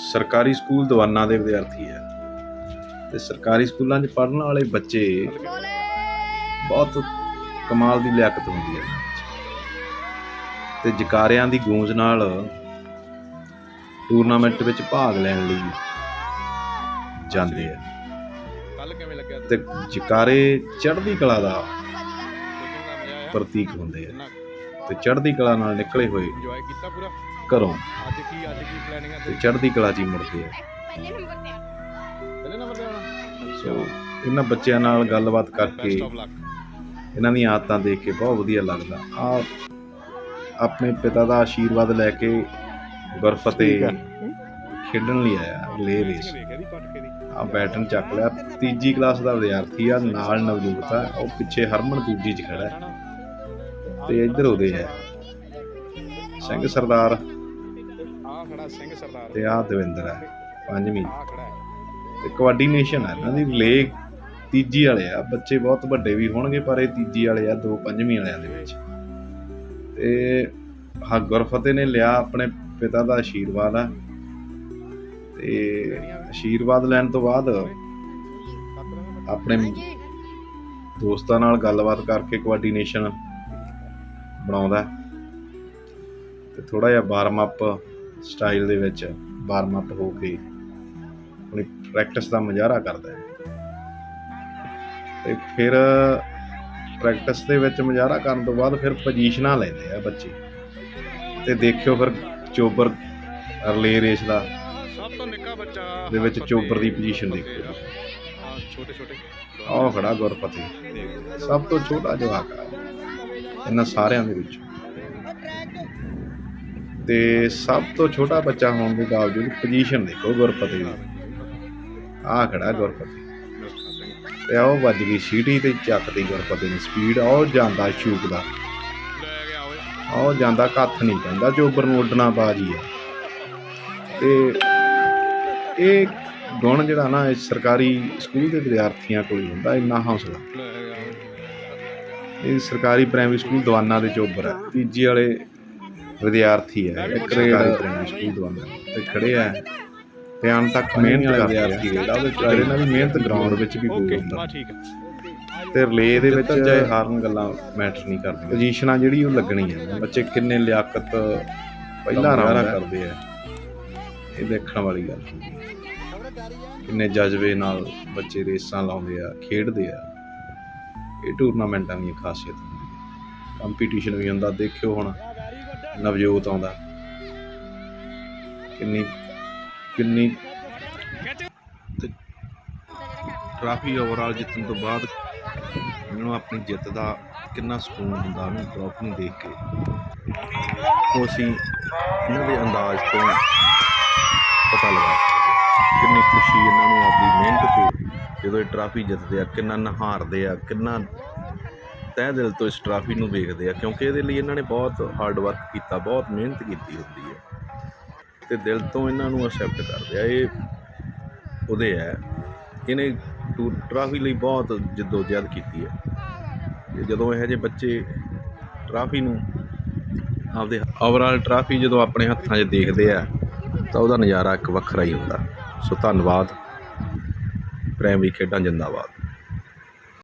ਸਰਕਾਰੀ ਸਕੂਲ ਦਵਾਨਾ ਦੇ ਵਿਦਿਆਰਥੀ ਹੈ। ਤੇ ਸਰਕਾਰੀ ਸਕੂਲਾਂ 'ਚ ਪੜ੍ਹਨ ਵਾਲੇ ਬੱਚੇ ਬਹੁਤ ਕਮਾਲ ਦੀ ਲਿਆਕਤ ਹੁੰਦੀ ਹੈ। ਤੇ ਜਕਾਰਿਆਂ ਦੀ ਗੂੰਜ ਨਾਲ ਟੂਰਨਾਮੈਂਟ ਵਿੱਚ ਭਾਗ ਲੈਣ ਲਈ ਜਾਂਦੇ ਆ। ਕੱਲ ਕਿਵੇਂ ਲੱਗਿਆ ਤੇ ਜਕਾਰੇ ਚੜ੍ਹਦੀ ਕਲਾ ਦਾ ਪ੍ਰਤੀਕ ਹੁੰਦੇ ਆ। ਤੇ ਚੜ੍ਹਦੀ ਕਲਾ ਨਾਲ ਨਿਕਲੇ ਹੋਏ ਇੰਜੋਏ ਕੀਤਾ ਪੂਰਾ? ਘਰੋਂ। ਅੱਜ ਕੀ ਅੱਜ ਕੀ ਪਲੈਨਿੰਗ ਹੈ ਤੇ ਚੜ੍ਹਦੀ ਕਲਾ 'ਚ ਹੀ ਮੁੜਦੇ ਆ। ਪਹਿਲੇ ਨੰਬਰ ਤੇ ਆਉਣਾ? ਸੋ ਇਹਨਾਂ ਬੱਚਿਆਂ ਨਾਲ ਗੱਲਬਾਤ ਕਰਕੇ ਬੈਸਟ ਆਫ ਲੱਕ ਇਹਨਾਂ ਦੀਆਂ ਆਦਤਾਂ ਦੇਖ ਕੇ ਬਹੁਤ ਵਧੀਆ ਲੱਗਦਾ। ਆ ਆਪਣੇ ਪਿਤਾ ਦਾ ਆਸ਼ੀਰਵਾਦ ਲੈ ਕੇ ਗੁਰਫਤਿਹ ਖੇਡਣ ਲਈ ਆਇਆ ਲੇ ਰੇਸ ਵੇਖਿਆ ਦੀ ਪੱਟ ਕੇ ਦੀ। ਆ ਬੈਟਨ ਚੱਕ ਲਿਆ। ਤੀਜੀ ਕਲਾਸ ਦਾ ਵਿਦਿਆਰਥੀ ਆ ਨਾਲ ਨਵਜੋਤ ਆ। ਉਹ ਪਿੱਛੇ ਹਰਮਨ ਦੂਜੀ ਚ ਖੜਾ ਹੈ। ਤੇ ਇੱਧਰ ਉਹਦੇ ਆ ਸਿੰਘ ਸਰਦਾਰ। ਖੜਾ ਸਿੰਘ ਸਰਦਾਰ। ਤੇ ਆ ਦਵਿੰਦਰ ਹੈ ਪੰਜਵੀਂ। ਆ ਖੜਾ ਹੈ। ਤੇ ਕਬੱਡੀ ਨੇਸ਼ਨ ਹੈ ਇਹਨਾਂ ਦੀ ਲੇ ਤੀਜੀ ਵਾਲੇ ਆ। ਬੱਚੇ ਬਹੁਤ ਵੱਡੇ ਵੀ ਹੋਣਗੇ ਪਰ ਇਹ ਤੀਜੀ ਵਾਲੇ ਆ ਦੋ ਪੰਜਵੀਂ ਵਾਲਿਆਂ ਦੇ ਵਿੱਚ। ਤੇ ਹਾਂ ਗੁਰਫਤਿਹ ਨੇ ਲਿਆ ਆਪਣੇ ਪਿਤਾ ਦਾ ਆਸ਼ੀਰਵਾਦ ਆ। ਤੇ ਆਸ਼ੀਰਵਾਦ ਲੈਣ ਤੋਂ ਬਾਅਦ ਆਪਣੇ ਦੋਸਤਾਂ ਨਾਲ ਗੱਲਬਾਤ ਕਰਕੇ ਕੋਆਰਡੀਨੇਸ਼ਨ ਬਣਾਉਂਦਾ। ਤੇ ਥੋੜਾ ਜਿਹਾ ਵਾਰਮ ਅਪ ਸਟਾਈਲ ਦੇ ਵਿੱਚ ਵਾਰਮ ਅਪ ਹੋ ਕੇ ਆਪਣੀ ਪ੍ਰੈਕਟਿਸ ਦਾ ਮੁਜ਼ਾਹਰਾ ਕਰਦਾ ਹੈ। ਤੇ ਫਿਰ ਪ੍ਰੈਕਟਿਸ ਦੇ ਵਿੱਚ ਮੁਜ਼ਾਹਰਾ ਕਰਨ ਤੋਂ ਬਾਅਦ ਫਿਰ ਪੋਜੀਸ਼ਨਾਂ ਲੈਂਦੇ ਆ ਬੱਚੇ। ਤੇ ਦੇਖਿਓ ਫਿਰ ਚੋਬਰ ਰਲੇ ਰੇਸ ਦਾ ਸਭ ਤੋਂ ਨਿੱਕਾ ਬੱਚਾ ਦੇ ਵਿੱਚ ਚੋਬਰ ਦੀ position ਦੇਖੋ। ਛੋਟੇ ਛੋਟੇ। ਆਹ ਖੜਾ ਗੁਰਪਤੀ। ਸਭ ਤੋਂ ਛੋਟਾ ਜਵਾਕ ਇਹਨਾਂ ਸਾਰਿਆਂ ਦੇ ਵਿੱਚ। ਤੇ ਸਭ ਤੋਂ ਛੋਟਾ ਬੱਚਾ ਹੋਣ ਦੇ ਬਾਵਜੂਦ ਪੋਜੀਸ਼ਨ ਦੇਖੋ ਗੁਰਪਤੀ ਦੀ। ਆਹ ਖੜਾ ਗੁਰਪਤੀ। ਤੇ ਆਹ ਵੱਜ ਗਈ ਸੀਟੀ ਤੇ ਚੱਕਦੀ ਗੁਰਪਤੀ ਦੀ ਸਪੀਡ ਉਹ ਜਾਂਦਾ ਸ਼ੂਕ ਦਾ ਉਹ ਜਾਂਦਾ ਕੱਥ ਨਹੀਂ ਪੈਂਦਾ ਚੋਬਰ ਨੂੰ ਉੱਡਣਾ ਬਾਜੀ ਹੈ ਤੇ ਇਹ ਗੁਣ ਜਿਹੜਾ ਨਾ, ਇਹ ਸਰਕਾਰੀ ਸਕੂਲ ਦੇ ਵਿਦਿਆਰਥੀਆਂ ਕੋਲ ਹੁੰਦਾ, ਇੰਨਾ ਹੌਸਲਾ। ਇਹ ਸਰਕਾਰੀ ਪ੍ਰਾਇਮਰੀ ਸਕੂਲ ਦਵਾਨਾ ਦੇ ਚੋਬਰ ਹੈ ਤੀਜੀ ਵਾਲੇ ਵਿਦਿਆਰਥੀ ਹੈ ਇੱਕ ਸਰਕਾਰੀ ਪ੍ਰਾਇਮਰੀ ਸਕੂਲ ਦਵਾਨਾ ਤੇ ਖੜੇ ਆ ਧਿਆਨ ਤੱਕ ਮਿਹਨਤ ਵਾਲੇ ਵਿਦਿਆਰਥੀ ਜਿਹੜਾ ਉਹਦੇ ਚ ਇਹਨਾਂ ਦੀ ਮਿਹਨਤ ਗਰਾਊਂਡ ਵਿੱਚ ਵੀ ਕੋਈ ਓਕੇ ਹੁੰਦਾ ਆ ਠੀਕ ਹੈ। ਤੇ ਰਿਲੇ ਦੇ ਵਿੱਚ ਚਾਹੇ ਹਾਰਨ ਗੱਲਾਂ ਮੈਟਰ ਨਹੀਂ ਕਰਦੀਆਂ। ਪੋਜੀਸ਼ਨਾਂ ਜਿਹੜੀ ਉਹ ਲੱਗਣੀ ਹੈ। ਬੱਚੇ ਕਿੰਨੇ ਲਿਆਕਤ ਪਹਿਲਾ ਰਾਰਾ ਕਰਦੇ ਆ। ਇਹ ਦੇਖਣ ਵਾਲੀ ਗੱਲ ਕਿੰਨੇ ਜਜ਼ਬੇ ਨਾਲ ਬੱਚੇ ਰੇਸਾਂ ਲਾਉਂਦੇ ਆ ਖੇਡਦੇ ਆ। ਇਹ ਟੂਰਨਾਮੈਂਟਾਂ ਦੀ ਖਾਸੀਅਤ ਕੰਪੀਟੀਸ਼ਨ ਵੀ ਹੁੰਦਾ ਦੇਖਿਓ ਹੁਣ। ਨਵਜੋਤ ਆਉਂਦਾ। ਕਿੰਨੀ ਕਿੰਨੀ ਤੇ ਟਰਾਫੀ ਓਵਰਆਲ ਜਿੱਤਣ ਤੋਂ ਬਾਅਦ ਮੈਨੂੰ ਆਪਣੀ ਜਿੱਤ ਦਾ ਕਿੰਨਾ ਸਕੂਨ ਹੁੰਦਾ ਉਹਨੂੰ ਟਰਾਫੀ ਨੂੰ ਦੇਖ ਕੇ। ਉਹ ਅਸੀਂ ਇਹਨਾਂ ਦੇ ਅੰਦਾਜ਼ ਤੋਂ ਪਤਾ ਲਗਾ ਸਕਦੇ ਕਿੰਨੀ ਖੁਸ਼ੀ ਇਹਨਾਂ ਨੂੰ ਆਪਣੀ ਮਿਹਨਤ ਤੇ ਜਦੋਂ ਇਹ ਟਰਾਫੀ ਜਿੱਤਦੇ ਆ, ਕਿੰਨਾ ਨਹਾਰਦੇ ਆ, ਕਿੰਨਾ ਤਹਿ ਦਿਲ ਤੋਂ ਇਸ ਟਰਾਫੀ ਨੂੰ ਵੇਖਦੇ ਆ, ਕਿਉਂਕਿ ਇਹਦੇ ਲਈ ਇਹਨਾਂ ਨੇ ਬਹੁਤ ਹਾਰਡ ਵਰਕ ਕੀਤਾ, ਬਹੁਤ ਮਿਹਨਤ ਕੀਤੀ ਹੁੰਦੀ ਹੈ। ਤੇ ਦਿਲ ਤੋਂ ਇਹਨਾਂ ਨੂੰ ਅਸੈਪਟ ਕਰਦੇ ਆ, ਇਹ ਉਹਦੇ ਹੈ। ਇਹਨੇ ਟੂ ਟਰਾਫੀ ਲਈ ਬਹੁਤ ਜਿੱਦੋ ਜਹਿਦ ਕੀਤੀ ਹੈ। ਤੇ ਜਦੋਂ ਇਹੋ ਜਿਹੇ ਬੱਚੇ ਟਰਾਫੀ ਨੂੰ ਆਪਦੇ ਓਵਰਆਲ ਟਰਾਫੀ ਜਦੋਂ ਆਪਣੇ ਹੱਥਾਂ 'ਚ ਦੇਖਦੇ ਆ, ਤਾਂ ਉਹਦਾ ਨਜ਼ਾਰਾ ਇੱਕ ਵੱਖਰਾ ਹੀ ਹੁੰਦਾ। ਸੋ ਧੰਨਵਾਦ। ਪ੍ਰਾਇਮਰੀ ਖੇਡਾਂ ਜਿੰਦਾਬਾਦ।